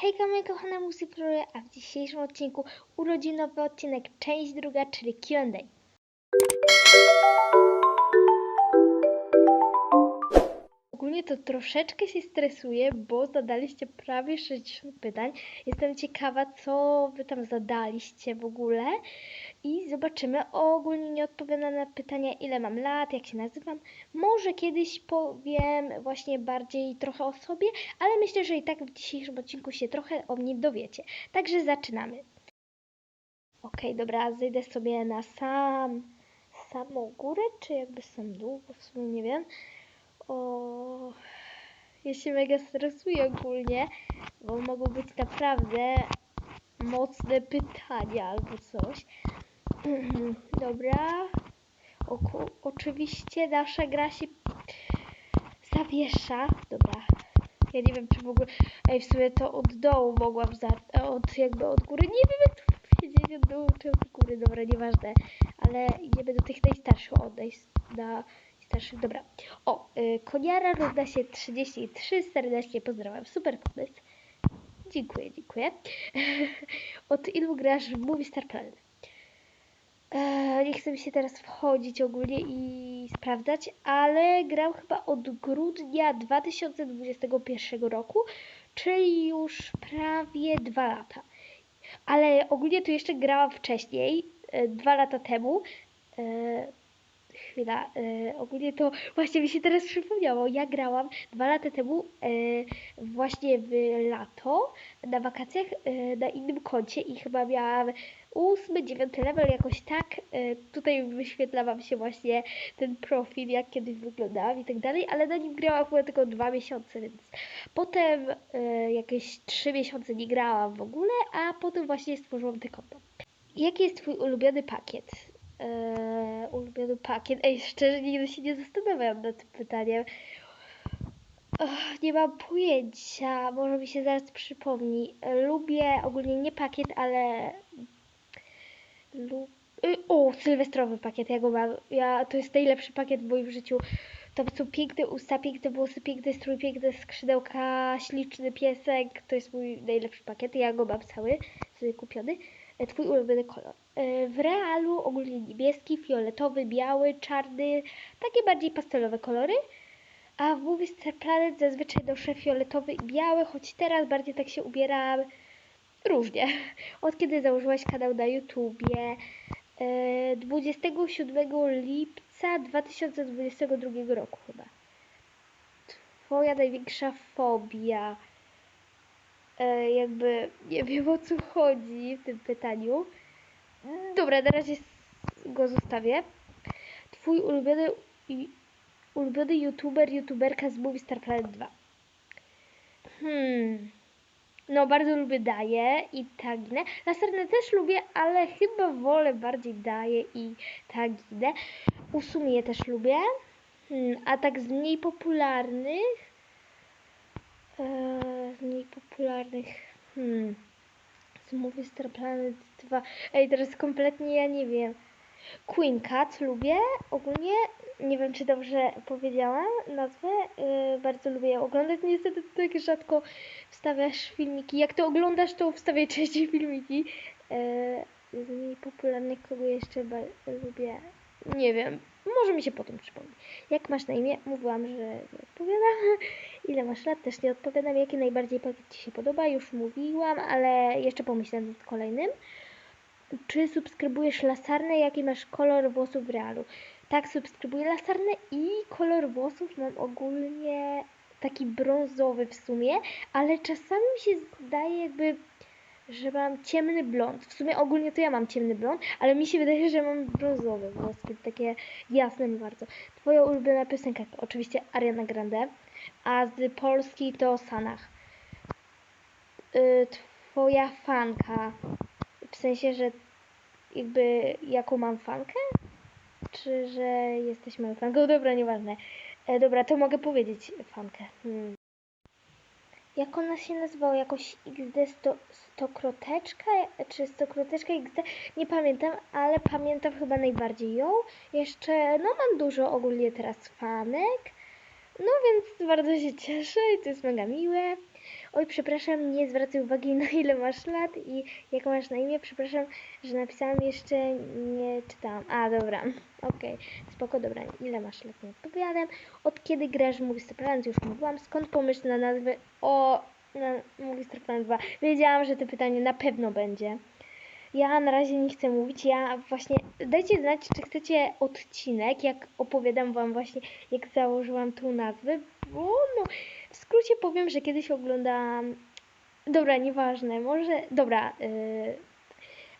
Hejka moje kochane muzykury, a w dzisiejszym odcinku urodzinowy odcinek, część druga, czyli Q&A. Ogólnie to troszeczkę się stresuję, bo zadaliście prawie 60 pytań. Jestem ciekawa, co wy tam zadaliście w ogóle. I zobaczymy. Ogólnie nie odpowiadam na pytania, ile mam lat, jak się nazywam. Może kiedyś powiem właśnie bardziej trochę o sobie, ale myślę, że i tak w dzisiejszym odcinku się trochę o mnie dowiecie. Także zaczynamy. Okej, dobra, zejdę sobie na sam, samą górę, czy jakby sam dół, bo w sumie nie wiem. O, ja się mega stresuję ogólnie, bo mogą być naprawdę mocne pytania albo coś. Dobra. Oku, oczywiście nasza gra się zawiesza. Dobra. Ja nie wiem, czy w ogóle... Ej, w sumie to od dołu mogłam za... Od jakby od góry. Nie wiem, jak to powiedzieć od dołu czy od góry. Dobra, nieważne. Ale idziemy do tych najstarszych odejść. Na starszych. Dobra. O, y, koniara równa się 33. Serdecznie pozdrawiam. Super pomysł. Dziękuję, dziękuję. Od ilu grasz w Movie Star Planet? Eee, nie chcę mi się teraz wchodzić ogólnie i sprawdzać, ale gram chyba od grudnia 2021 roku, czyli już prawie dwa lata. Ale ogólnie to jeszcze grałam wcześniej, e, dwa lata temu. E, chwila, e, ogólnie to właśnie mi się teraz przypomniało. Ja grałam dwa lata temu e, właśnie w lato na wakacjach e, na innym koncie i chyba miałam ósmy, dziewiąty level, jakoś tak. E, tutaj wyświetla Wam się właśnie ten profil, jak kiedyś wyglądałam i tak dalej, ale na nim grałam chyba tylko dwa miesiące, więc potem e, jakieś trzy miesiące nie grałam w ogóle, a potem właśnie stworzyłam te konto. Jaki jest Twój ulubiony pakiet? Eee, ulubiony pakiet. Ej, szczerze nigdy się nie zastanawiałam nad tym pytaniem. Ach, nie mam pojęcia, może mi się zaraz przypomni. Lubię ogólnie nie pakiet, ale. Lub... y, O, sylwestrowy pakiet, ja go mam. Ja, to jest najlepszy pakiet w moim życiu. Tam są piękne usta, piękne włosy, piękny strój, piękne skrzydełka, śliczny piesek. To jest mój najlepszy pakiet. Ja go mam cały, sobie kupiony. E, Twój ulubiony kolor. E, W realu ogólnie niebieski, fioletowy, biały, czarny, takie bardziej pastelowe kolory. A w Movie Star Planet zazwyczaj noszę fioletowy i biały, choć teraz bardziej tak się ubieram różnie. Od kiedy założyłaś kanał na YouTubie? E, 27 lipca 2022 roku chyba. Twoja największa fobia? E, jakby nie wiem o co chodzi w tym pytaniu. Dobra, na razie go zostawię. Twój ulubiony, ulubiony youtuber, youtuberka z Movie Star Planet 2. Hmm. No, bardzo lubię Daję i Taginę. Lasernę też lubię, ale chyba wolę bardziej Daję i Taginę. Usumię też lubię. Hmm. A tak z mniej popularnych Eee, z mniej popularnych. Hmm. Z Movie Star Planet 2. Ej, teraz kompletnie ja nie wiem. Queen Cat lubię ogólnie. Nie wiem, czy dobrze powiedziałam nazwę. Yy, bardzo lubię ją oglądać. Niestety ty tak rzadko wstawiasz filmiki. Jak to oglądasz, to wstawiaj częściej filmiki. Yy, z mniej popularnych kogo jeszcze lubię? Nie wiem. Może mi się potem przypomni. Jak masz na imię? Mówiłam, że nie odpowiadam. Ile masz lat? Też nie odpowiadam. Jaki najbardziej Ci się podoba? Już mówiłam, ale jeszcze pomyślę nad kolejnym. Czy subskrybujesz lasarne? Jaki masz kolor włosów w realu? Tak, subskrybuję lasarne i kolor włosów mam ogólnie taki brązowy w sumie, ale czasami mi się zdaje jakby, że mam ciemny blond. W sumie ogólnie to ja mam ciemny blond, ale mi się wydaje, że mam brązowe włoski, takie jasne bardzo. Twoja ulubiona piosenka to oczywiście Ariana Grande, a z Polski to Sanach. Y, twoja fanka, w sensie, że jakby jaką mam fankę? Czy że jesteś moją fanką? Dobra, nieważne. E, dobra, to mogę powiedzieć fankę. Hmm. Jak ona się nazywała? Jakoś XD sto, stokroteczka? Czy stokroteczka XD? Nie pamiętam, ale pamiętam chyba najbardziej ją. Jeszcze, no mam dużo ogólnie teraz fanek. No więc bardzo się cieszę i to jest mega miłe. Oj, przepraszam, nie zwracaj uwagi na ile masz lat i jak masz na imię. Przepraszam, że napisałam jeszcze, nie czytałam. A, dobra, okej, spoko, dobra. Ile masz lat, nie odpowiadam. Od kiedy grasz Movie Star? Już mówiłam. Skąd pomysł na nazwę? O, na Movie Star Planet 2. Wiedziałam, że to pytanie na pewno będzie. Ja na razie nie chcę mówić. Ja właśnie. Dajcie znać, czy chcecie odcinek, jak opowiadam Wam właśnie, jak założyłam tą nazwę. Bo no, w skrócie powiem, że kiedyś oglądałam. Dobra, nieważne, może. Dobra. Yy...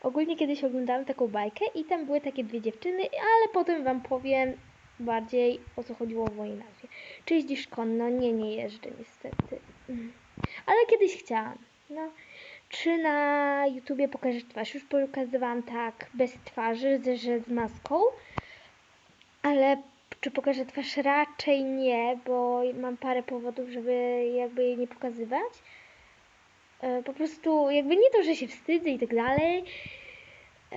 Ogólnie kiedyś oglądałam taką bajkę i tam były takie dwie dziewczyny, ale potem Wam powiem bardziej o co chodziło w mojej nazwie. Czy jeździsz konno? Nie, nie jeżdżę niestety. Ale kiedyś chciałam. No. Czy na YouTubie pokażesz twarz? Już pokazywałam tak bez twarzy, że z maską. Ale czy pokażę twarz? Raczej nie, bo mam parę powodów, żeby jakby jej nie pokazywać. E, Po prostu jakby nie to, że się wstydzę i tak dalej. E,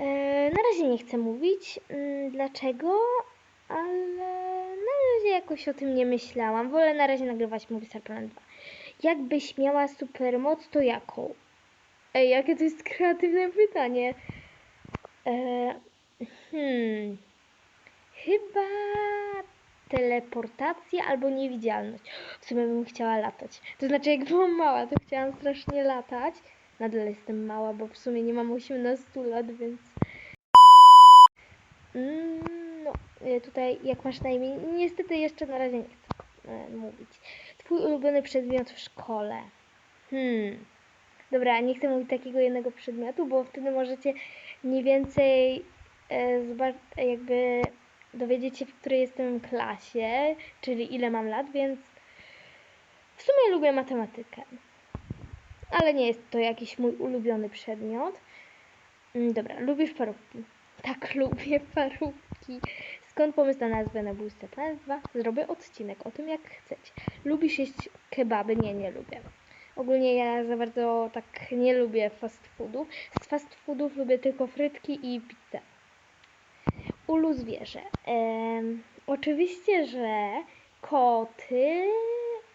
Na razie nie chcę mówić mm, dlaczego, ale na razie jakoś o tym nie myślałam. Wolę na razie nagrywać Movie Star Planet 2. Jakbyś miała supermoc, to jaką? Ej, jakie to jest kreatywne pytanie. E, hmm. Chyba teleportacja albo niewidzialność. W sumie bym chciała latać. To znaczy, jak byłam mała, to chciałam strasznie latać. Nadal jestem mała, bo w sumie nie mam 18 lat, więc. Mm, no, e, tutaj jak masz na imię. Niestety jeszcze na razie nie chcę e, mówić. Twój ulubiony przedmiot w szkole. Hmm. Dobra, nie chcę mówić takiego jednego przedmiotu, bo wtedy możecie mniej więcej e, jakby dowiedzieć się, w której jestem klasie, czyli ile mam lat, więc w sumie lubię matematykę. Ale nie jest to jakiś mój ulubiony przedmiot. Mm, Dobra, lubisz parówki? Tak, lubię parówki. Skąd pomysł na nazwę na Booster Planet 2? Zrobię odcinek o tym, jak chcecie. Lubisz jeść kebaby? Nie, nie lubię. Ogólnie ja za bardzo tak nie lubię fast foodów. Z fast foodów lubię tylko frytki i pizzę. Ulu zwierzę. Em, oczywiście, że koty,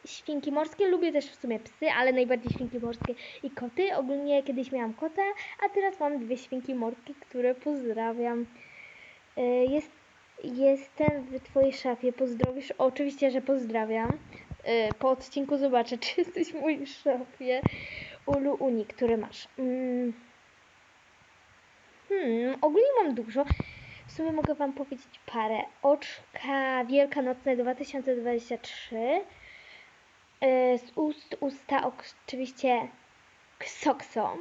świnki morskie, lubię też w sumie psy, ale najbardziej świnki morskie i koty. Ogólnie kiedyś miałam kota, a teraz mam dwie świnki morskie, które pozdrawiam. E, Jest, jestem w Twojej szafie, pozdrowisz? Oczywiście, że pozdrawiam. E, Po odcinku zobaczę, czy jesteś w mojej szafie. Ulu Uni, który masz. Mm. Hmm, ogólnie mam dużo. Sumie mogę Wam powiedzieć parę. Oczka Wielkanocne 2023. E, Z ust usta oczywiście ksokso.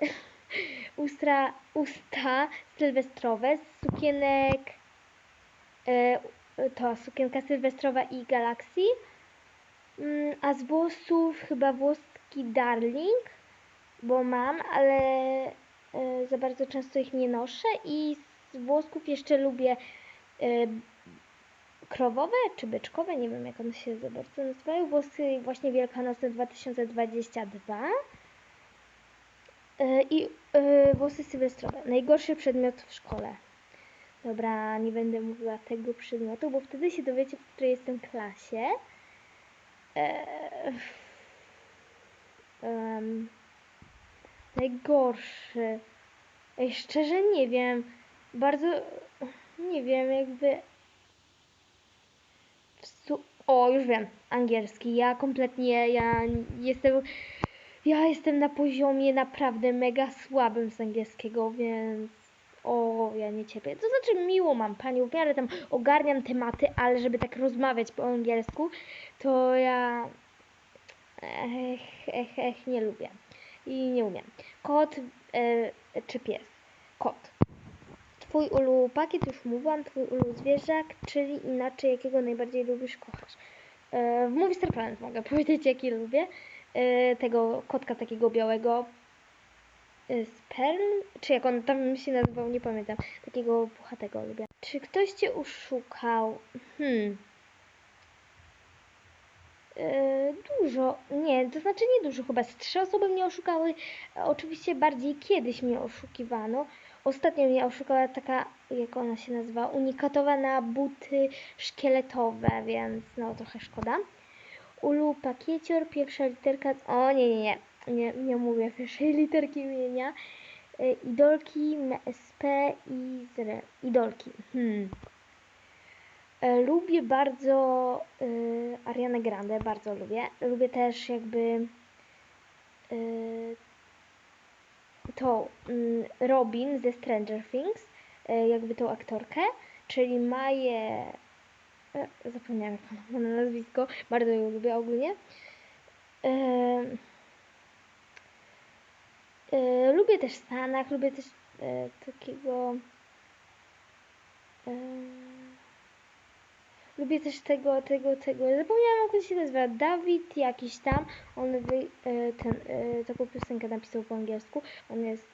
Ustra, usta sylwestrowe z sukienek e, to sukienka sylwestrowa i galaksji. Mm, A z włosów chyba włoski darling, bo mam, ale e, za bardzo często ich nie noszę i z włosków jeszcze lubię e, krowowe czy byczkowe, nie wiem jak one się za bardzo nazywają, włosy właśnie Wielkanocne 2022 e, i e, włosy sylwestrowe. Najgorszy przedmiot w szkole. Dobra, nie będę mówiła tego przedmiotu, bo wtedy się dowiecie, w której jestem klasie. Em, najgorszy. Ej, szczerze nie wiem. Bardzo nie wiem, jakby. O, już wiem. Angielski. Ja kompletnie, ja jestem. Ja jestem na poziomie naprawdę mega słabym z angielskiego, więc. O, ja nie cierpię. To znaczy miło mam panią, w miarę tam ogarniam tematy, ale żeby tak rozmawiać po angielsku, to ja ech, ech, ech, nie lubię i nie umiem. Kot e, czy pies? Kot. Twój ulu pakiet, już mówiłam, twój ulu zwierzak, czyli inaczej jakiego najbardziej lubisz, kochasz. E, w Movie Planet mogę powiedzieć, jaki lubię. E, tego kotka takiego białego, y, Sperm, czy jak on tam się nazywał, nie pamiętam. Takiego puchatego lubię. Czy ktoś cię oszukał? Hmm. Dużo, nie, to znaczy nie dużo, chyba z trzy osoby mnie oszukały. E, Oczywiście bardziej kiedyś mnie oszukiwano. Ostatnio mnie oszukała taka, jak ona się nazywa, unikatowa na buty szkieletowe, więc no trochę szkoda. Ulu Pakiecior, pierwsza literka. O nie, nie, nie. Nie, nie mówię pierwszej literki imienia. Y, Idolki, MSP i zre. Idolki. Hmm. E, Lubię bardzo y, Grande, bardzo lubię. Lubię też jakby y, tą mm, Robin ze Stranger Things, y, jakby tą aktorkę, czyli Maję, e, zapomniałam jak ma na nazwisko, bardzo ją lubię ogólnie. E, lubię też Stanach, lubię też e, takiego... Lubię też tego, tego, tego. Zapomniałam, jak on się nazywa. Dawid jakiś tam. On wy, e, ten, e, taką piosenkę napisał po angielsku. On jest.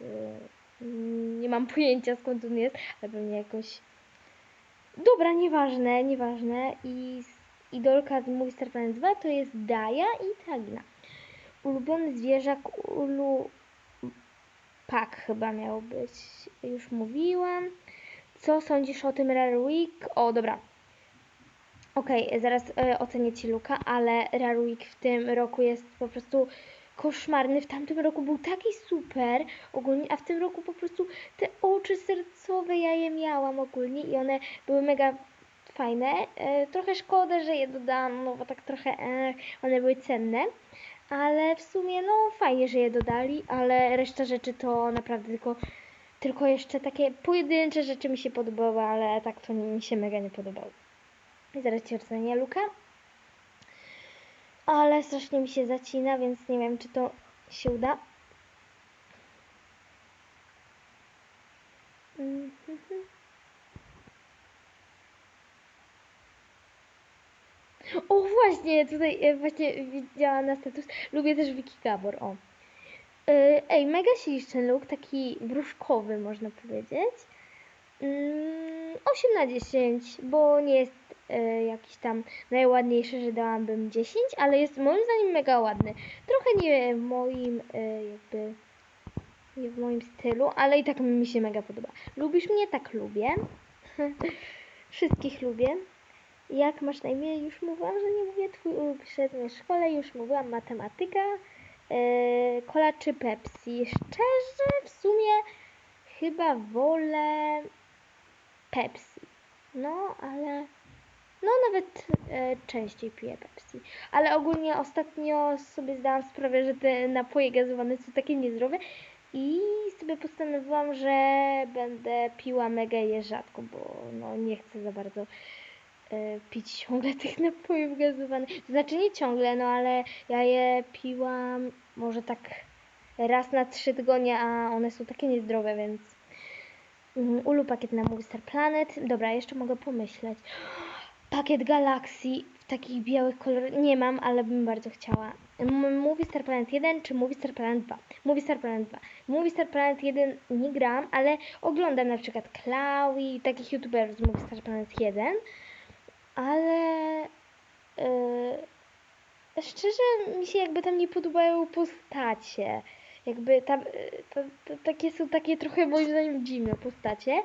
e, nie mam pojęcia skąd on jest, ale pewnie jakoś. Dobra, nieważne, nieważne. I idolka z Mój Star Planet 2 to jest Daja i Tagina. Ulubiony zwierzak Ulu. Pak chyba miał być. Już mówiłam. Co sądzisz o tym Rare Week? O, dobra. Okej, zaraz e, ocenię Ci Luka, ale Rare Week w tym roku jest po prostu koszmarny. W tamtym roku był taki super ogólnie, a w tym roku po prostu te oczy sercowe ja je miałam ogólnie i one były mega fajne. E, trochę szkoda, że je dodałam, no bo tak trochę e, one były cenne. Ale w sumie, no fajnie, że je dodali, ale reszta rzeczy to naprawdę tylko tylko jeszcze takie pojedyncze rzeczy mi się podobały, ale tak to mi się mega nie podobało. I zaraz Ci ocenię Luka. Ale strasznie mi się zacina, więc nie wiem, czy to się uda. Mhm. O właśnie, tutaj e, właśnie widziałam na status. Lubię też Wiki Gabor, o. E, Ej, mega śliczny look, taki wróżkowy można powiedzieć. Mm, 8 na 10, bo nie jest e, jakiś tam najładniejszy, że dałabym 10, ale jest moim zdaniem mega ładny. Trochę nie w moim e, jakby nie w moim stylu, ale i tak mi się mega podoba. Lubisz mnie? Tak lubię. Wszystkich lubię. Jak masz na imię? Już mówiłam, że nie mówię. Twój ulubiony przedmiot w szkole, już mówiłam. Matematyka. Yy, Cola czy Pepsi? Szczerze, w sumie chyba wolę Pepsi. No, ale no nawet e, częściej piję Pepsi. Ale ogólnie ostatnio sobie zdałam sprawę, że te napoje gazowane są takie niezdrowe i sobie postanowiłam, że będę piła mega je rzadko, bo no nie chcę za bardzo pić ciągle tych napojów gazowanych. To znaczy nie ciągle, no ale ja je piłam może tak raz na trzy tygodnie, a one są takie niezdrowe, więc mm, ulu pakiet na Movie Star Planet. Dobra, jeszcze mogę pomyśleć. Pakiet Galaxy w takich białych kolorach nie mam, ale bym bardzo chciała. Movie Star Planet 1 czy Movie Star Planet 2? Movie Star Planet 2. Movie Star Planet 1 nie gram, ale oglądam na przykład Klaui, takich youtuberów z Movie Star Planet 1, ale yy, szczerze mi się jakby tam nie podobają postacie. Jakby tam, yy, to, to, takie są takie trochę moim zdaniem dziwne postacie.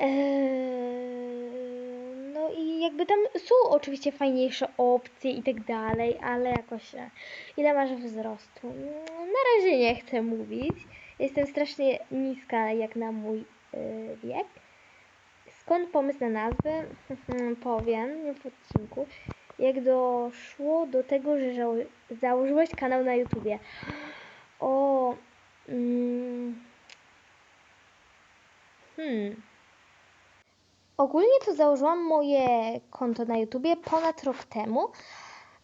Eee, No i jakby tam są oczywiście fajniejsze opcje i tak dalej, ale jakoś e, ile masz wzrostu? Na razie nie chcę mówić. Jestem strasznie niska jak na mój e, wiek. Skąd pomysł na nazwę? Powiem w odcinku. Jak doszło do tego, że założyłeś kanał na YouTubie. O. Mm, hmm. Ogólnie to założyłam moje konto na YouTubie ponad rok temu.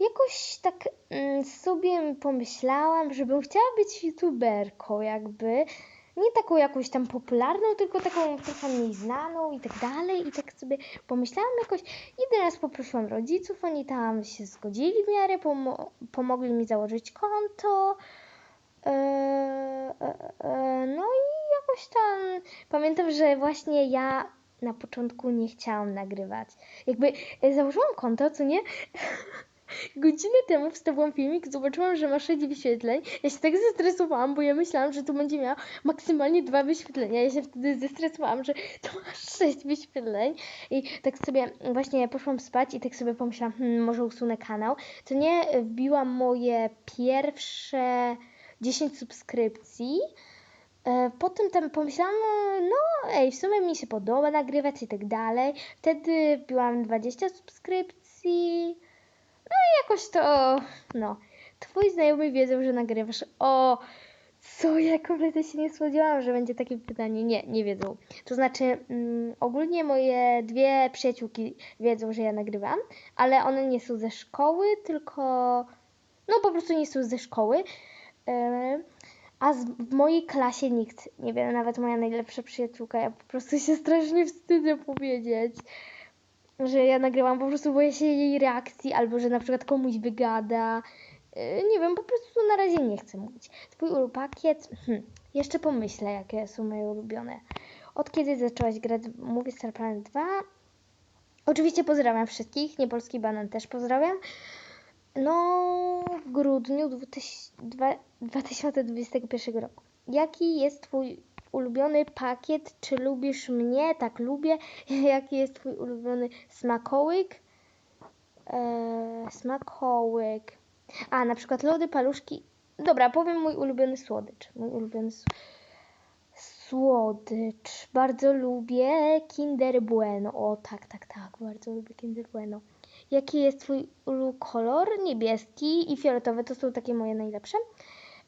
Jakoś tak mm, sobie pomyślałam, żebym chciała być YouTuberką, jakby. Nie taką jakąś tam popularną, tylko taką trochę mniej znaną i tak dalej. I tak sobie pomyślałam jakoś. Jeden raz poprosiłam rodziców, oni tam się zgodzili w miarę, pomo- pomogli mi założyć konto. Eee, e, e, no i jakoś tam pamiętam, że właśnie ja na początku nie chciałam nagrywać. Jakby e, założyłam konto, co nie? Godzinę temu wstawiłam filmik, zobaczyłam, że ma 6 wyświetleń. Ja się tak zestresowałam, bo ja myślałam, że tu będzie miała maksymalnie dwa wyświetlenia. Ja się wtedy zestresowałam, że to ma 6 wyświetleń. I tak sobie właśnie poszłam spać i tak sobie pomyślałam, hmm, może usunę kanał. To nie wbiłam moje pierwsze 10 subskrypcji. E, Potem tam pomyślałam, no ej, w sumie mi się podoba nagrywać i tak dalej. Wtedy wbiłam 20 subskrypcji. No i jakoś to, no. Twoi znajomi wiedzą, że nagrywasz. O, co ja kompletnie się nie spodziewałam, że będzie takie pytanie. Nie, nie wiedzą. To znaczy, mm, ogólnie moje dwie przyjaciółki wiedzą, że ja nagrywam, ale one nie są ze szkoły, tylko, no po prostu nie są ze szkoły. Em, a z, w mojej klasie nikt nie wie, nawet moja najlepsza przyjaciółka. Ja po prostu się strasznie wstydzę powiedzieć, że ja nagrywam, po prostu boję się jej reakcji, albo że na przykład komuś wygada. Yy, Nie wiem, po prostu na razie nie chcę mówić. Twój pakiet? Hm, jeszcze pomyślę, jakie są moje ulubione. Od kiedy zaczęłaś grać Movie Star Planet 2? Oczywiście pozdrawiam wszystkich, niepolski banan też pozdrawiam. No, w grudniu 2000 dwa- 2021 roku. Jaki jest Twój ulubiony pakiet? Czy lubisz mnie? Tak, lubię. Jaki jest Twój ulubiony smakołyk? Eee, smakołyk. A, na przykład lody, paluszki. Dobra, powiem mój ulubiony słodycz. Mój ulubiony słodycz. Bardzo lubię Kinder Bueno. O, tak, tak, tak. Bardzo lubię Kinder Bueno. Jaki jest Twój kolor? Niebieski i fioletowy to są takie moje najlepsze.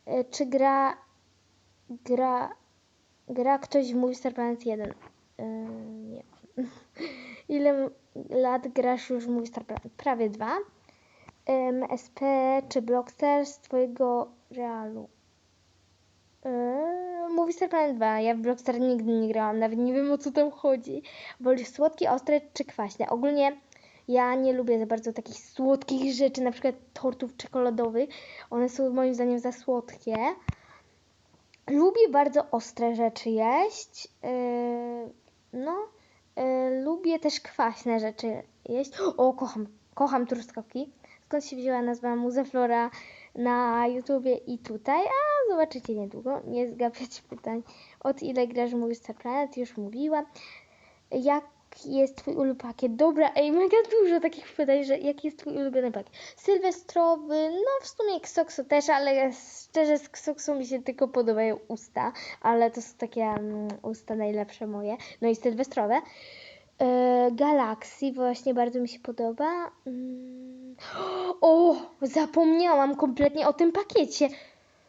E, Czy gra, gra, gra ktoś w Movie Star Planet 1? E, nie. Ile lat grasz już w Movie Star Planet? Prawie dwa. Em, SP czy Blockster z Twojego realu? Eee, Movie Star Planet 2. Ja w Blockstar nigdy nie grałam, nawet nie wiem o co tam chodzi. Wolisz słodkie, ostre czy kwaśne? Ogólnie ja nie lubię za bardzo takich słodkich rzeczy, na przykład tortów czekoladowych. One są moim zdaniem za słodkie. Lubię bardzo ostre rzeczy jeść. Eee, no, eee, lubię też kwaśne rzeczy jeść. O, kocham, kocham truskawki. Skąd się wzięła nazwa Muzeflora na YouTubie i tutaj? A zobaczycie niedługo. Nie zgapiać pytań. Od ile grasz Movie Star Planet? Już mówiłam. Jak jest twój ulubiony pakiet? Dobra, ej, mega dużo takich pytań, że jaki jest twój ulubiony pakiet? Sylwestrowy, no w sumie Ksokso też, ale szczerze z Ksokso mi się tylko podobają usta, ale to są takie mm, usta najlepsze moje. No i sylwestrowe. E, Galaxy właśnie bardzo mi się podoba. Mm. O, zapomniałam kompletnie o tym pakiecie,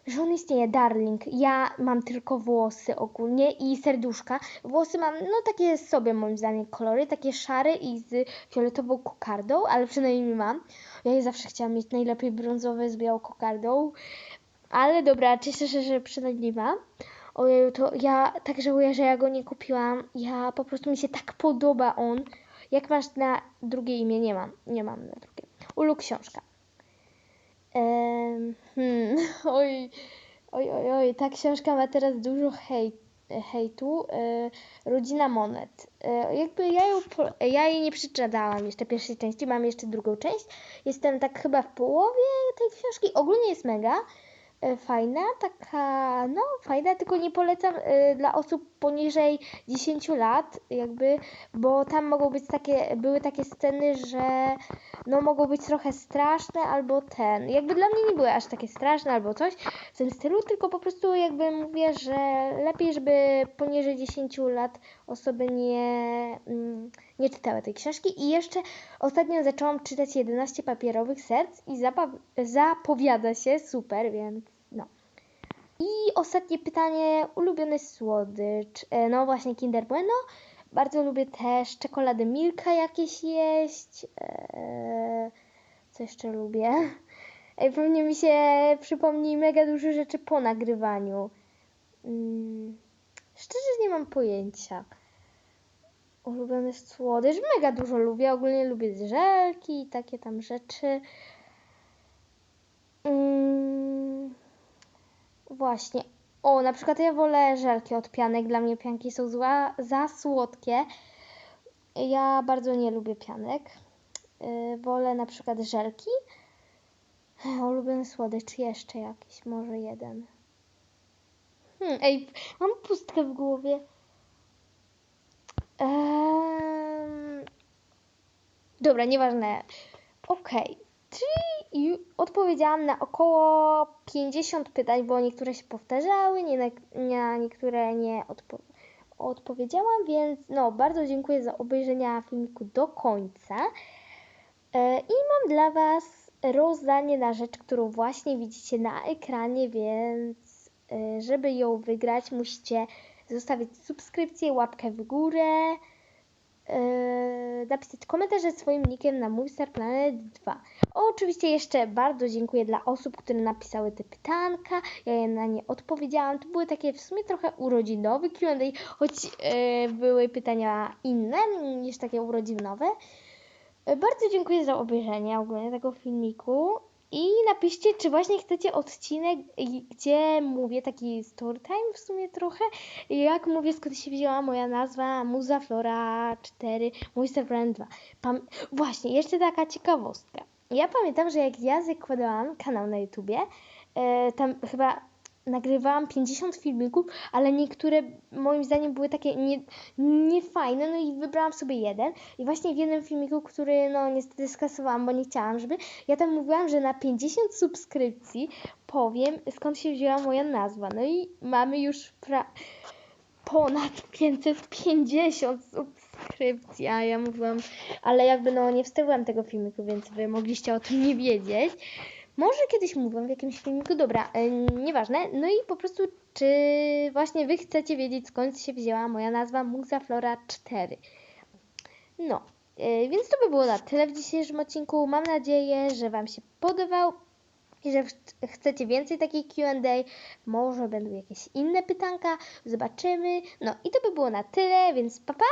że on istnieje. Darling. Ja mam tylko włosy ogólnie i serduszka. Włosy mam, no takie sobie moim zdaniem kolory, takie szare i z fioletową kokardą, ale przynajmniej mam. Ja je zawsze chciałam mieć najlepiej brązowe z białą kokardą. Ale dobra, cieszę się, że przynajmniej mam. Ojeju, to ja tak żałuję, że ja go nie kupiłam. Ja po prostu mi się tak podoba on. Jak masz na drugie imię? Nie mam. Nie mam na drugie. Ulu książka. Hmm, oj, oj, oj, oj, ta książka ma teraz dużo hejt, hejtu. E, Rodzina Monet. E, jakby ja, ją, ja jej nie przeczytałam jeszcze pierwszej części, mam jeszcze drugą część. Jestem tak chyba w połowie tej książki. Ogólnie jest mega fajna, taka, no fajna, tylko nie polecam e, dla osób poniżej 10 lat, jakby, bo tam mogą być takie, były takie sceny, że no mogą być trochę straszne albo ten, jakby dla mnie nie były aż takie straszne albo coś w tym stylu, tylko po prostu jakby mówię, że lepiej, żeby poniżej 10 lat osoby nie, mm, nie czytały tej książki i jeszcze ostatnio zaczęłam czytać 11 papierowych serc i zapowiada się super, więc. I ostatnie pytanie, ulubiony słodycz. E, No właśnie Kinder Bueno. Bardzo lubię też czekolady Milka jakieś jeść. E, Co jeszcze lubię? Ej, pewnie mi się przypomni mega dużo rzeczy po nagrywaniu. Mm, Szczerze nie mam pojęcia. Ulubiony słodycz. Mega dużo lubię. Ogólnie lubię żelki i takie tam rzeczy. Mm, Właśnie. O, na przykład ja wolę żelki od pianek. Dla mnie pianki są zła, za słodkie. Ja bardzo nie lubię pianek. Yy, wolę na przykład żelki Ulubiony słodycz jeszcze jakiś, może jeden. Hmm, ej, mam pustkę w głowie. Ehm... Dobra, nieważne. Okej, czyli ju- odpowiedziałam na około 50 pytań, bo niektóre się powtarzały, nie na, niektóre nie odpo- odpowiedziałam, więc no, bardzo dziękuję za obejrzenie filmiku do końca. E, I mam dla Was rozdanie na rzecz, którą właśnie widzicie na ekranie, więc e, żeby ją wygrać, musicie zostawić subskrypcję, łapkę w górę, e, napisać komentarz ze swoim nickiem na mój Star Planet 2. Oczywiście jeszcze bardzo dziękuję dla osób, które napisały te pytanka. Ja na nie odpowiedziałam. To były takie w sumie trochę urodzinowe Q&A, choć e, były pytania inne niż takie urodzinowe. E, Bardzo dziękuję za obejrzenie ogólnie tego filmiku. I napiszcie, czy właśnie chcecie odcinek, gdzie mówię taki story time w sumie trochę. Jak mówię, skąd się wzięła moja nazwa Muza Flora 4, mój Planet 2. Pam- właśnie, jeszcze taka ciekawostka. Ja pamiętam, że jak ja zakładałam kanał na YouTubie, e, tam chyba nagrywałam 50 filmików, ale niektóre moim zdaniem były takie nie, niefajne, no i wybrałam sobie jeden. I właśnie w jednym filmiku, który no niestety skasowałam, bo nie chciałam, żeby, ja tam mówiłam, że na 50 subskrypcji powiem, skąd się wzięła moja nazwa. No i mamy już pra- ponad 550 subskrypcji, a ja mówiłam, ale jakby no nie wstawiłam tego filmiku, więc wy mogliście o tym nie wiedzieć. Może kiedyś mówiłam w jakimś filmiku, dobra, e, nieważne. No i po prostu, czy właśnie wy chcecie wiedzieć, skąd się wzięła moja nazwa Muza Flora 4. No, e, więc to by było na tyle w dzisiejszym odcinku. Mam nadzieję, że Wam się podobał i że ch- chcecie więcej takich Q&A. Może będą jakieś inne pytanka, zobaczymy. No i to by było na tyle, więc pa pa!